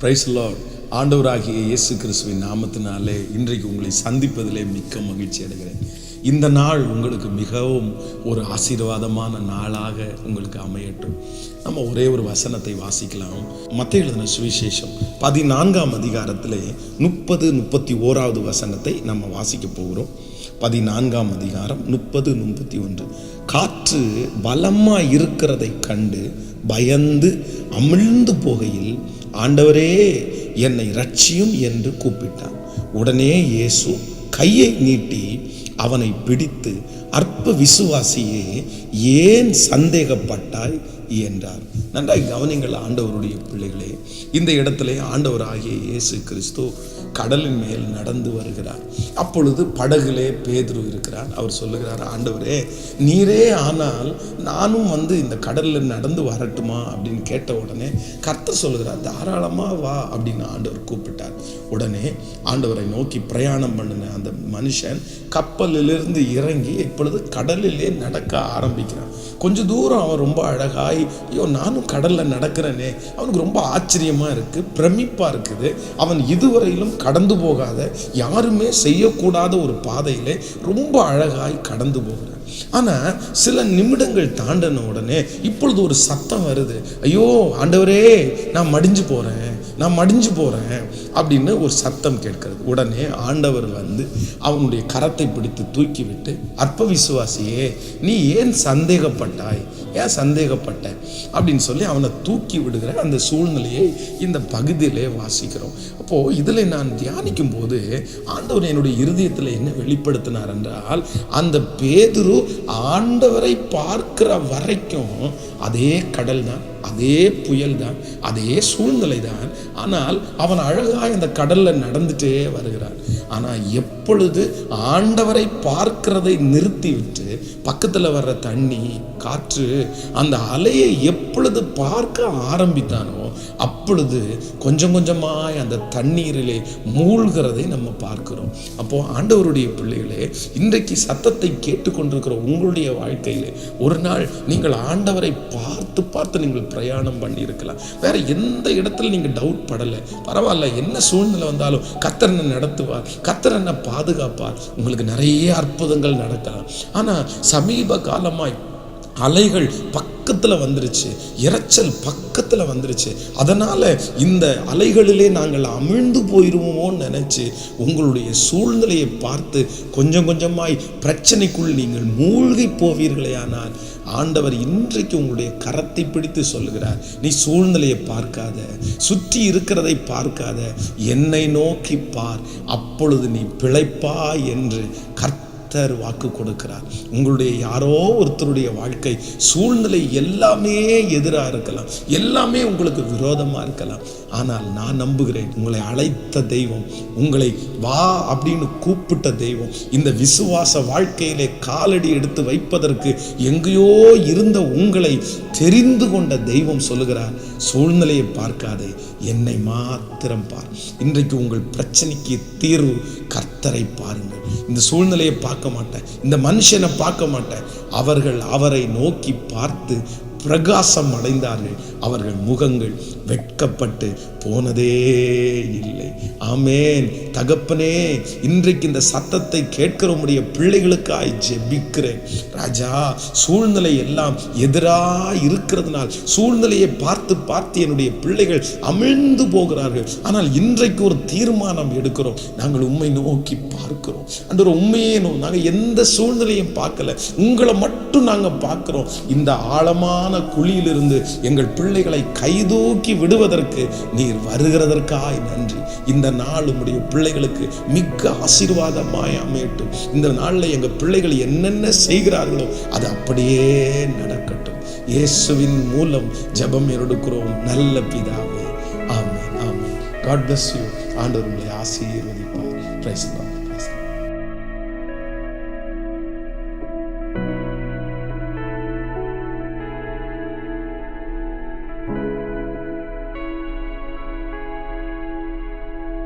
Price Lord ஆண்டவராகிய இயேசு கிறிஸ்துவின் நாமத்தினாலே இன்றைக்கு உங்களை சந்திப்பதிலே மிக்க மகிழ்ச்சி அடைகிறேன். இந்த நாள் உங்களுக்கு மிகவும் ஒரு ஆசீர்வாதமான நாளாக உங்களுக்கு அமையட்டும். நம்ம ஒரே ஒரு வசனத்தை வாசிக்கலாம். மத்திய எழுதின சுவிசேஷம் பதினான்காம் அதிகாரத்திலே முப்பது முப்பத்தி ஓராவது வசனத்தை நம்ம வாசிக்க போகிறோம். பதினான்காம் அதிகாரம் முப்பது முப்பத்தி ஒன்று. காற்று பலமாக இருக்கிறதை கண்டு பயந்து அமிழ்ந்து போகையில் ஆண்டவரே என்னை ரட்சியும் என்று கூப்பிட்டான். உடனே இயேசு கையை நீட்டி அவனை பிடித்து அற்ப விசுவாசியே ஏன் சந்தேகப்பட்டாய்? என்றார் நன்றாய் கவனிங்கள் ஆண்டவருடைய பிள்ளைகளே இந்த இடத்திலே ஆண்டவராகிய இயேசு கிறிஸ்து கடலின் மேல் நடந்து வருகிறார். அப்பொழுது படகுலே பேதுரு இருக்கிறார். அவர் சொல்லுகிறார் ஆண்டவரே நீரே ஆனால் நானும் வந்து இந்த கடலில் நடந்து வரட்டுமா? அப்படின்னு கேட்ட உடனே கர்த்தர் சொல்லுகிறார் தாராளமாக வா அப்படின்னு ஆண்டவர் கூப்பிட்டார். உடனே ஆண்டவரை நோக்கி பிரயாணம் பண்ணின அந்த மனுஷன் கப்பலிலிருந்து இறங்கி இப்பொழுது கடலிலே நடக்க ஆரம்பிக்கிறான். கொஞ்ச தூரம் அவன் ரொம்ப அழகாய் ஐயோ நானும் கடலில் நடக்கிறேனே. அவனுக்கு ரொம்ப ஆச்சரியமாக இருக்குது பிரமிப்பாக இருக்குது. அவன் இதுவரையிலும் கடந்து போகாத யாருமே செய்யக்கூடாத ஒரு பாதையிலே ரொம்ப அழகாய் கடந்து போகிறான். ஆனால் சில நிமிடங்கள் தாண்டின உடனே இப்பொழுது ஒரு சத்தம் வருது. ஐயோ ஆண்டவரே நான் மடிஞ்சு போகிறேன் நான் மடிஞ்சு போகிறேன் அப்படின்னு ஒரு சத்தம் கேட்கிறது. உடனே ஆண்டவர் வந்து அவனுடைய கரத்தை பிடித்து தூக்கிவிட்டு அற்ப விசுவாசியே நீ ஏன் சந்தேகப்பட்டாய்? ஏன் சந்தேகப்பட்ட? அப்படின்னு சொல்லி அவனை தூக்கி விடுகிற அந்த சூழ்நிலையை இந்த பகுதியிலே வாசிக்கிறோம். அப்போது இதில் நான் தியானிக்கும் போது ஆண்டவர் என்னுடைய இருதயத்தில் என்ன வெளிப்படுத்தினார் என்றால் அந்த பேதுரு ஆண்டவரை பார்க்கிற வரைக்கும் அதே கடல் தான் அதே புயல் தான் அதே சூழ்நிலை தான் ஆனால் அவன் அழகாக இந்த கடலில் நடந்துட்டே வருகிறான். ஆனால் எப்பொழுது ஆண்டவரை பார்க்கிறதை நிறுத்திவிட்டு பக்கத்தில் வர்ற தண்ணி காற்று அந்த அலையை எப்பொழுது பார்க்க ஆரம்பித்தானோ அப்பொழுது கொஞ்சம் கொஞ்சமாய் அந்த தண்ணீரிலே மூழ்கிறதை நம்ம பார்க்கிறோம். அப்போ ஆண்டவருடைய பிள்ளைகளே இன்றைக்கு சத்தத்தை கேட்டுக்கொண்டிருக்கிற உங்களுடைய வாழ்க்கையிலே ஒரு நாள் நீங்கள் ஆண்டவரை பார்த்து பார்த்து நீங்கள் பிரயாணம் பண்ணியிருக்கலாம். வேற எந்த இடத்துல நீங்கள் டவுட் படலை. பரவாயில்ல என்ன சூழ்நிலை வந்தாலும் கத்தர் என்ன நடத்துவார் கத்தர் என்ன பாதுகாப்பார். உங்களுக்கு நிறைய அற்புதங்கள் நடக்கலாம். ஆனால் சமீப காலமாக அலைகள் பக்கத்தில் வந்துருச்சு இரைச்சல் பக்கத்தில் வந்துருச்சு. அதனால் இந்த அலைகளிலே நாங்கள் அமிழ்ந்து போயிடுவோமோன்னு நினச்சி உங்களுடைய சூழ்நிலையை பார்த்து கொஞ்சம் கொஞ்சமாய் பிரச்சனைக்குள் நீங்கள் மூழ்கி போவீர்களே ஆனால் ஆண்டவர் இன்றைக்கு உங்களுடைய கரத்தை பிடித்து சொல்லுகிறார் நீ சூழ்நிலையை பார்க்காத சுற்றி இருக்கிறதை பார்க்காத என்னை நோக்கி பார் அப்பொழுது நீ பிழைப்பா என்று கர்த்த கர்த்தர் வாக்கு கொடுக்கிறார். உங்களுடைய யாரோ ஒருத்தருடைய வாழ்க்கை சூழ்நிலை எல்லாமே எதிராக இருக்கலாம். எல்லாமே உங்களுக்கு விரோதமாக இருக்கலாம். ஆனால் நான் நம்புகிறேன் உங்களை அழைத்த தெய்வம் உங்களை வா அப்படின்னு கூப்பிட்ட தெய்வம் இந்த விசுவாச வாழ்க்கையிலே காலடி எடுத்து வைப்பதற்கு எங்கேயோ இருந்த உங்களை தெரிந்து கொண்ட தெய்வம் சொல்லுகிறார் சூழ்நிலையை பார்க்காதே என்னை மாத்திரம் பார். இன்றைக்கு உங்கள் பிரச்சனைக்கு தீர்வு கர்த்தரை பாருங்கள். இந்த சூழ்நிலையை பார்க்க மாட்டேன் இந்த மனுஷனை பார்க்க மாட்டேன் அவர்கள் அவரை நோக்கி பார்த்து பிரகாசம் அடைந்தார்கள். அவர்கள் முகங்கள் வெட்கப்பட்டு போனதே இல்லை. ஆமேன். தகப்பனே இன்றைக்கு இந்த சத்தத்தை கேட்கிறவனுடைய பிள்ளைகளுக்காய் ஜெபிக்கிறேன். ராஜா சூழ்நிலை எல்லாம் எதிராக இருக்கிறதுனால் சூழ்நிலையை பார்த்து பார்த்து என்னுடைய பிள்ளைகள் அமிழ்ந்து போகிறார்கள். ஆனால் இன்றைக்கு ஒரு தீர்மானம் எடுக்கிறோம். நாங்கள் உண்மை நோக்கி பார்க்கிறோம். அந்த ஒரு உண்மையே நோ நாங்கள் எந்த சூழ்நிலையும் பார்க்கல. உங்களை மட்டும் நாங்கள் பார்க்கிறோம். இந்த ஆழமான குழியிலிருந்து எங்கள் பிள்ளைகளை கைதூக்கி விடுவதற்கு நீர் வருகிறதற்காய் நன்றி. இந்த நாள் உம்முடைய பிள்ளைகளுக்கு மிக்க ஆசீர்வாதமாய் அமையட்டும். இந்த நாளில் எங்கள் பிள்ளைகள் என்னென்ன செய்கிறார்களோ அது அப்படியே நடக்கட்டும். இயேசுவின் மூலம் ஜெபம் எடுக்கிறோம். நல்ல பிதாவே. ஆமே ஆமே காட் பிளஸ் யூ ஆண்டவர் உங்களை ஆசீர்வதிப்பார். பிரைஸ்